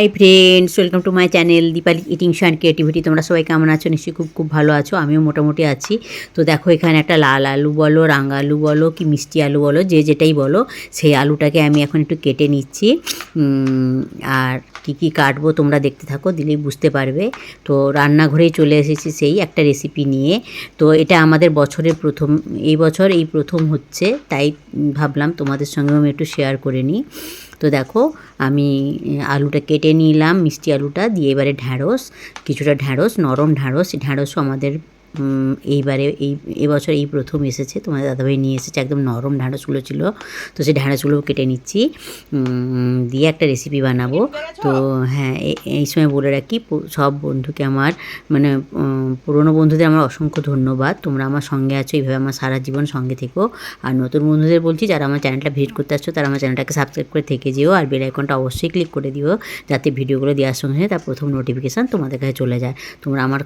Hi friends, welcome to my channel Dipali eating and creativity. তোমরা সবাই কেমন আছো? নিশ্চয়ই খুব খুব ভালো আছো। আমিও মোটামুটি আছি। তো দেখো, এখানে একটা লাল আলু বলো, রাঙা আলু বলো, কি মিষ্টি আলু বলো, যে যেটাই বলো, সেই আলুটাকে আমি এখন একটু কেটে নিচ্ছি। আর কি কি কাটবো তোমরা দেখতে থাকো, দিলেই বুঝতে পারবে। তো রান্নাঘরেই চলে এসেছি সেই একটা রেসিপি নিয়ে। তো এটা আমাদের বছরের প্রথম, এই বছর এই প্রথম হচ্ছে, তাই ভাবলাম তোমাদের সঙ্গেও আমি একটু শেয়ার করে নিই। তো দেখো, আমি আলুটা কেটে নিলাম, মিষ্টি আলুটা, দিয়ে এবারে ঢ্যাঁড়স, কিছুটা ঢ্যাঁড়স, নরম ঢ্যাঁড়স, ঢ্যাঁড়সও আমাদের এইবারে এই এবছর এই প্রথম এসেছে, তোমাদের দাদাভাই নিয়ে এসেছে, একদম নরম ঢ্যাঁড়সগুলো ছিল। তো সেই ঢ্যাঁড়সগুলোও কেটে নিচ্ছি দিয়ে একটা রেসিপি বানাবো। তো হ্যাঁ এই সময় বলে রাখি সব বন্ধুকে আমার মানে পুরনো বন্ধুদের আমার অসংখ্য ধন্যবাদ। তোমরা আমার সঙ্গে আছো, এইভাবে আমার সারা জীবন সঙ্গে থেকো। আর নতুন বন্ধুদের বলছি, যারা আমার চ্যানেলটা ভিজিট করতে আসছো, তারা আমার চ্যানেলটাকে সাবস্ক্রাইব করে থেকে যেও, আর বেল আইকনটা অবশ্যই ক্লিক করে দিও, যাতে ভিডিওগুলো দেওয়ার সঙ্গে সঙ্গে তার প্রথম নোটিফিকেশান তোমাদের কাছে চলে যায়। তোমরা আমার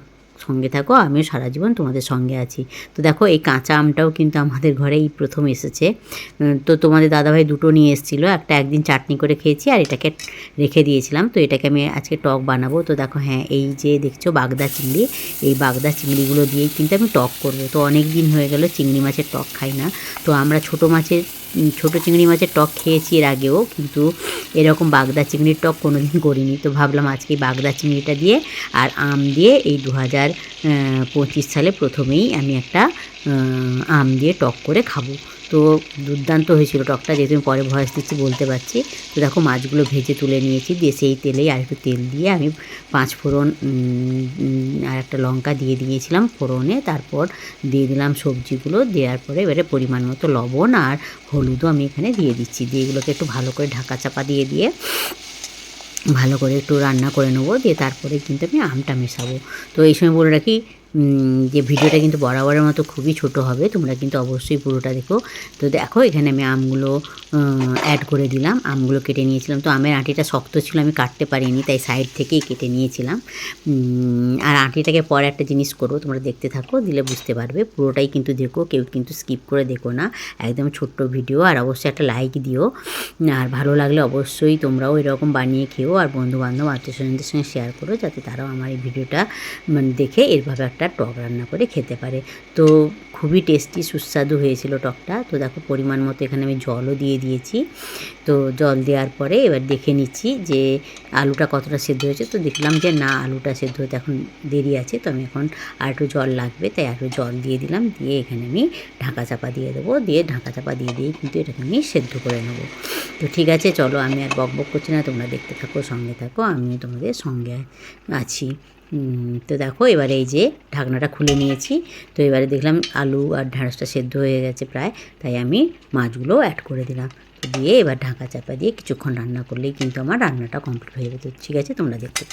সঙ্গে থাকো, আমিও সারা জীবন তোমাদের সঙ্গে আছি। তো দেখো, এই কাঁচা আমটাও কিন্তু আমাদের ঘরে এই প্রথম এসেছে। তো তোমাদের দাদাভাই দুটো নিয়ে এসেছিল, একটা একদিন চাটনি করে খেয়েছি আর এটাকে রেখে দিয়েছিলাম। তো এটাকে আমি আজকে টক বানাবো। তো দেখো হ্যাঁ এই যে দেখছ বাগদা চিংড়ি, এই বাগদা চিংড়িগুলো দিয়েই কিন্তু আমি টক করব। তো অনেক দিন হয়ে গেল চিংড়ি মাছের টক খাই না। তো আমরা ছোটো মাছের ছোটো চিংড়ি মাছের টক খেয়েছি এর আগেও, কিন্তু এরকম বাগদা চিংড়ির টক কোনো দিন করিনি। তো ভাবলাম আজকে বাগদা চিংড়িটা দিয়ে আর আম দিয়ে এই দু হাজার পঁচিশ সালে প্রথমেই আমি একটা আম দিয়ে টক করে খাব। তো দুর্দান্ত হয়েছিল টকটা, যেহেতু আমি পরে ভয়েস দিচ্ছি, বলতে পারছি। তো দেখো, মাছগুলো ভেজে তুলে নিয়েছি, দিয়ে সেই তেলেই আর একটু তেল দিয়ে আমি পাঁচ ফোড়ন আর একটা লঙ্কা দিয়ে দিয়েছিলাম ফোড়নে। তারপর দিয়ে দিলাম সবজিগুলো, দেওয়ার পরে এবারে পরিমাণ মতো লবণ আর হলুদও আমি এখানে দিয়ে দিচ্ছি। দিয়ে এগুলোকে একটু ভালো করে ঢাকা চাপা দিয়ে দিয়ে ভালো করে একটু রান্না করে নেব, দিয়ে তারপরে কিন্তু আমি আমটা মেশাবো। তো এই সময় বলে রাখি যে ভিডিওটা কিন্তু বরাবরের মতো খুবই ছোট হবে, তোমরা কিন্তু অবশ্যই পুরোটা দেখো। তো দেখো, এখানে আমি আমগুলো অ্যাড করে দিলাম, আমগুলো কেটে নিয়েছিলাম। তো আমের আঁটিটা শক্ত ছিল, আমি কাটতে পারিনি, তাই সাইড থেকেই কেটে নিয়েছিলাম। আর আঁটিটাকে পরে একটা জিনিস করব, তোমরা দেখতে থাকো, দিলে বুঝতে পারবে। পুরোটাই কিন্তু দেখো, কেউ কিন্তু স্কিপ করে দেখো না। একদম ছোট্ট ভিডিও, আর অবশ্যই একটা লাইক দিও। আর ভালো লাগলে অবশ্যই তোমরাও এরকম বানিয়ে খেও, আর বন্ধু বান্ধব আত্মীয় স্বজনদের সঙ্গে শেয়ার করো, যাতে তারাও আমার এই ভিডিওটা মানে দেখে এরভাবে একটা টক রান্না করে খেতে পারে। তো খুবই টেস্টি সুস্বাদু হয়েছিল টকটা। তো দেখো পরিমাণ মতো এখানে আমি জলও দিয়ে দিয়েছি। তো জল দেওয়ার পরে এবার দেখে নিচ্ছি যে আলুটা কতটা সেদ্ধ হয়েছে। তো দেখলাম যে না, আলুটা সেদ্ধ হতে এখন দেরি আছে। তো আমি এখন আর একটু জল লাগবে, তাই আর একটু জল দিয়ে দিলাম। দিয়ে এখানে আমি ঢাকা চাপা দিয়ে দেবো। দিয়ে ঢাকা চাপা দিয়ে দিয়েই কিন্তু এটাকে আমি সেদ্ধ করে নেব। তো ঠিক আছে, চলো আমি আর বক বক করছি না। তোমরা দেখতে থাকো, সঙ্গে থাকো। আমিও তোমাদের সঙ্গে আছি। তো দেখো, এবারে এই যে ঢাকনাটা খুলে নিয়েছি। তো এবারে দেখলাম আলু আর ঢ্যাঁড়সটা সেদ্ধ হয়ে গেছে প্রায়, তাই আমি মাছগুলো অ্যাড করে দিলাম। দিয়ে এবার ঢাকা চাপা দিয়ে কিছুক্ষণ রান্না করলেই কিন্তু আমার রান্নাটা কমপ্লিট হয়ে যেত। ঠিক আছে, তোমরা দেখতে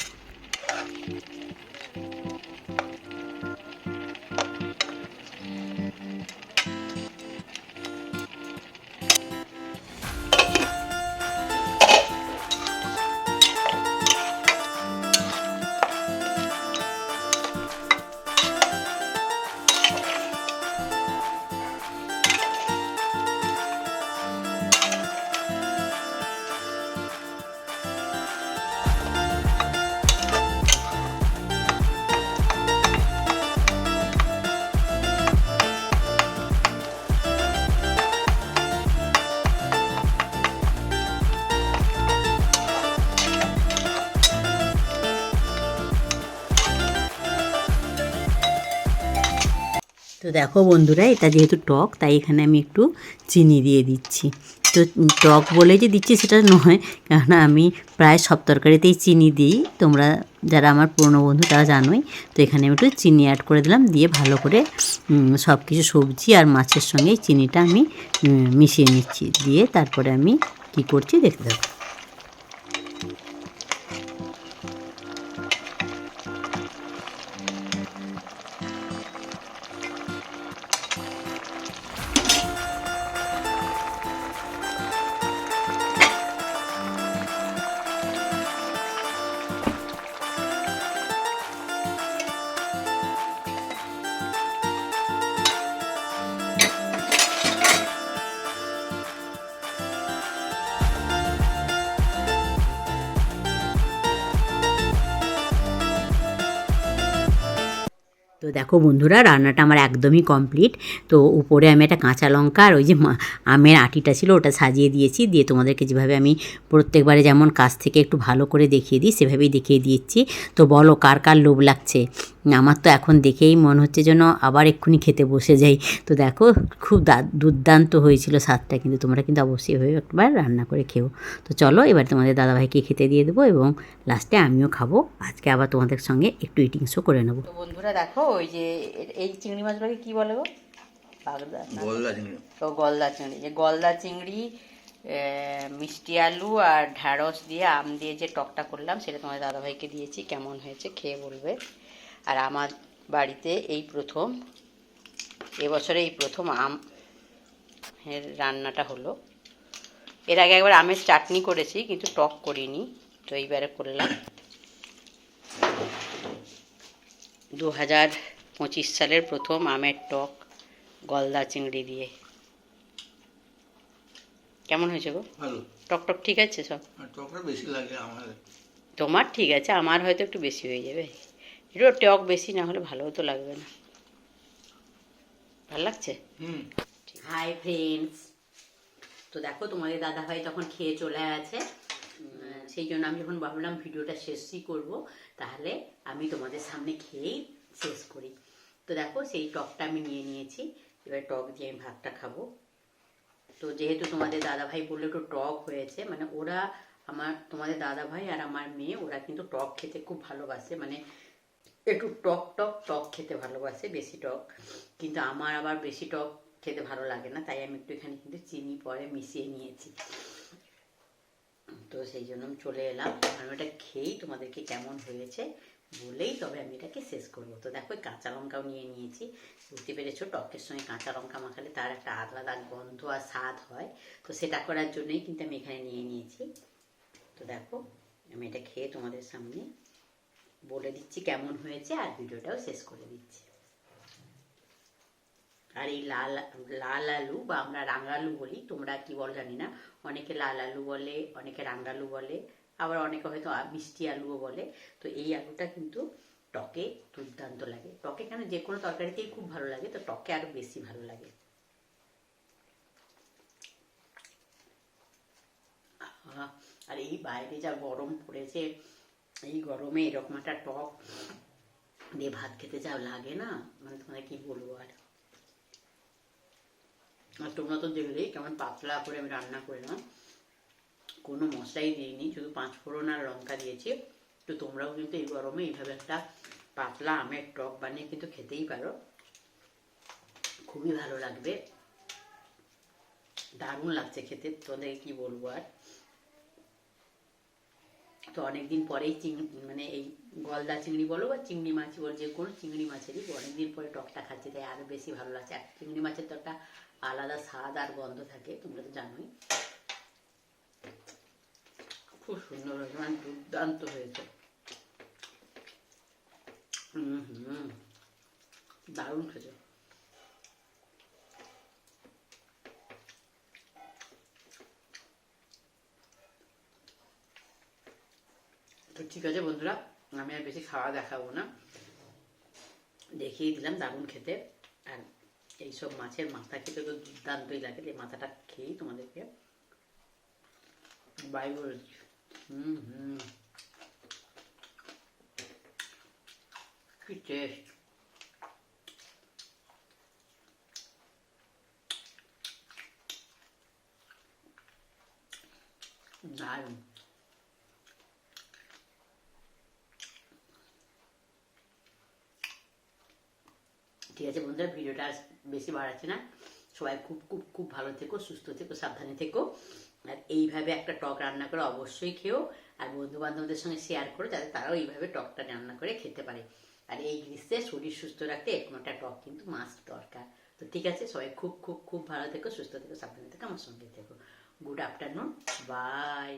তো দেখো বন্ধুরা, এটা যেহেতু টক, তাই এখানে আমি একটু চিনি দিয়ে দিচ্ছি। তো টক বলে যে দিচ্ছি সেটা নয়, কেননা আমি প্রায় সব তরকারিতেই চিনি দিই। তোমরা যারা আমার পুরনো বন্ধু, তারা জানোই। তো এখানে আমি একটু চিনি অ্যাড করে দিলাম, দিয়ে ভালো করে সব কিছু সবজি আর মাছের সঙ্গে চিনিটা আমি মিশিয়ে নিচ্ছি। দিয়ে তারপরে আমি কি করছি, দেখতে থাকো। দেখো বন্ধুরা, রান্নাটা আমার একদমই কমপ্লিট তো উপরে আমি একটা কাঁচা লঙ্কা আর ওই যে আমের আটিটা ছিল ওটা সাজিয়ে দিয়েছি। দিয়ে তোমাদেরকে যেভাবে আমি প্রত্যেকবারে যেমন কাছ থেকে একটু ভালো করে দেখিয়ে দিই, সেভাবেই দেখিয়ে দিচ্ছি তো বলো, কার কার লোভ লাগছে? আমার তো এখন দেখেই মনে হচ্ছে যেন আবার এক্ষুনি খেতে বসে যাই। তো দেখো, খুব দুর্দান্ত হয়েছিল স্বাদটা কিন্তু। তোমরা কিন্তু অবশ্যই হয়ে একবার রান্না করে খেও। তো চলো, এবার তোমাদের দাদাভাইকে খেতে দিয়ে দেবো এবং লাস্টে আমিও খাব। আজকে আবার তোমাদের সঙ্গে একটু ইটিং শো করে নেব। বন্ধুরা, দেখো যে এই চিংড়ি মাছগুলোকে কি বলে গো? বাগদা গলদা চিংড়ি। তো গলদা চিংড়ি। যে গলদা চিংড়ি মিষ্টি আলু আর ঢ্যাঁড়স দিয়ে আম দিয়ে যে টকটা করলাম সেটা তোমার দাদাভাইকে দিয়েছি কেমন হয়েছে খেয়ে বলবে। আর আমার বাড়িতে এই প্রথম এবছরে এই প্রথম আম এর রান্নাটা হলো। এর আগে একবার আমের চাটনি করেছি কিন্তু টক করিনি তো এইবারে করলাম। দু হাজার পঁচিশ সালের প্রথম আমের টক গলদা চিংড়ি দিয়ে। কেমন হয়েছে গো? টক টক ঠিক আছে সব? টকটা বেশি লাগে আমার। তোমার ঠিক আছে আমার হয়তো একটু বেশি হয়ে যাবে। একটু টক বেশি না হলে ভালোও তো লাগবে না। ভালো লাগছে? হাই ফ্রেন্ডস তো দেখো তোমাদের দাদা ভাই তখন খেয়ে চলে আছে সেই জন্য আমি যখন ভাবলাম ভিডিওটা শেষই করব তাহলে আমি তোমাদের সামনে খেয়েই শেষ করি। তো দেখো, সেই টকটা আমি নিয়ে নিয়েছি। এবার টক দিয়ে আমি ভাতটা খাব। তো যেহেতু তোমাদের দাদা ভাই বলল একটু টক হয়েছে মানে ওরা আমার, তোমাদের দাদা ভাই আর আমার মেয়ে, ওরা কিন্তু টক খেতে খুব ভালোবাসে। মানে একটু টক টক টক খেতে ভালোবাসে, বেশি টক। কিন্তু আমার আবার বেশি টক খেতে ভালো লাগে না, তাই আমি একটু এখানে কিন্তু চিনি পরে মিশিয়ে নিয়েছি। তো সেই জন্য আমি চলে এলাম। আমি ওটা খেয়েই তোমাদেরকে কেমন হয়েছে বলেই তবে আমি এটাকে শেষ করব। তো দেখো কাঁচা লঙ্কাও নিয়ে নিয়েছি। বুঝতে পেরেছ? টকের সঙ্গে কাঁচা লঙ্কা মাখালে তার একটা আলাদা গন্ধ আর স্বাদ হয়। তো সেটা করার জন্যই কিন্তু আমি এখানে নিয়ে নিয়েছি। তো দেখো, আমি এটা খেয়ে তোমাদের সামনে বলে দিচ্ছি কেমন হয়েছে আর ভিডিওটাও শেষ করে দিচ্ছি। আর এই লাল লাল আলু বা আমরা রাঙালু বলি, তোমরা কি বল জানি না। অনেকে লাল আলু বলে, অনেকে রাঙ্গালু বলে। আবার অনেকে হয়তো মিষ্টি আলুও বলে। তো এই আলুটা কিন্তু টকে দুর্দান্ত লাগে। টকে কেন? যে কোনো তরকারিতেই খুব ভালো লাগে, তো টকে আরও বেশি ভালো লাগে। আর এই বাইরে যা গরম পড়েছে, এই গরমে এরকম একটা টক দিয়ে ভাত খেতে যা লাগে না? মানে তোমাদের কি বলব আর? আর তোমরা তো দেখলেই কেমন পাতলা করে আমি রান্না করলাম। কোনো মশলাই দিইনি, শুধু পাঁচ ফোড়ন আর লঙ্কা দিয়েছি। তো তোমরাও কিন্তু এই গরমে এইভাবে একটা পাতলা আমের টক বানিয়ে কিন্তু খেতেই পারো। খুবই ভালো লাগবে। দারুণ লাগছে খেতে তোমাদের কি বলব আর? তো অনেকদিন পরেই চিংড়ি মানে এই গলদা চিংড়ি বলো বা চিংড়ি মাছ বলো, যে কোনো চিংড়ি মাছেরই অনেকদিন পরে টকটা খাচ্ছি, তাই আরও বেশি ভালো লাগছে। আর চিংড়ি মাছের তো একটা আলাদা স্বাদ আর গন্ধ থাকে, তোমরা তো জানোই। খুব সুন্দর হয়েছে মানে দুর্দান্ত হয়েছে দারুণ খেয়েছে তো ঠিক আছে বন্ধুরা আমি আর বেশি খাওয়া দেখাবো না দেখিয়ে দিলাম দারুণ খেতে আর এইসব মাছের মাথা খেতে তো দুর্দান্তই লাগে এই মাথাটা খেয়েই তোমাদেরকে বাই টেস্ট দারুণ ঠিক আছে বন্ধুরা, ভিডিওটা বেশি বাড়াচ্ছি না। সবাই খুব খুব খুব ভালো থেকো, সুস্থ থেকো, সাবধানে থেকো। আর এইভাবে একটা টক রান্না করে অবশ্যই খেও। আর বন্ধু বান্ধবদের সঙ্গে শেয়ার করো, যাতে তারাও এইভাবে টকটা রান্না করে খেতে পারে। আর এই গ্রীষ্মে শরীর সুস্থ রাখতে এরকম একটা টক কিন্তু মাস্ট দরকার। তো ঠিক আছে, সবাই খুব খুব খুব ভালো থেকো, সুস্থ থেকো, সাবধানে থেকো, আমার সঙ্গে থেকো। Good afternoon by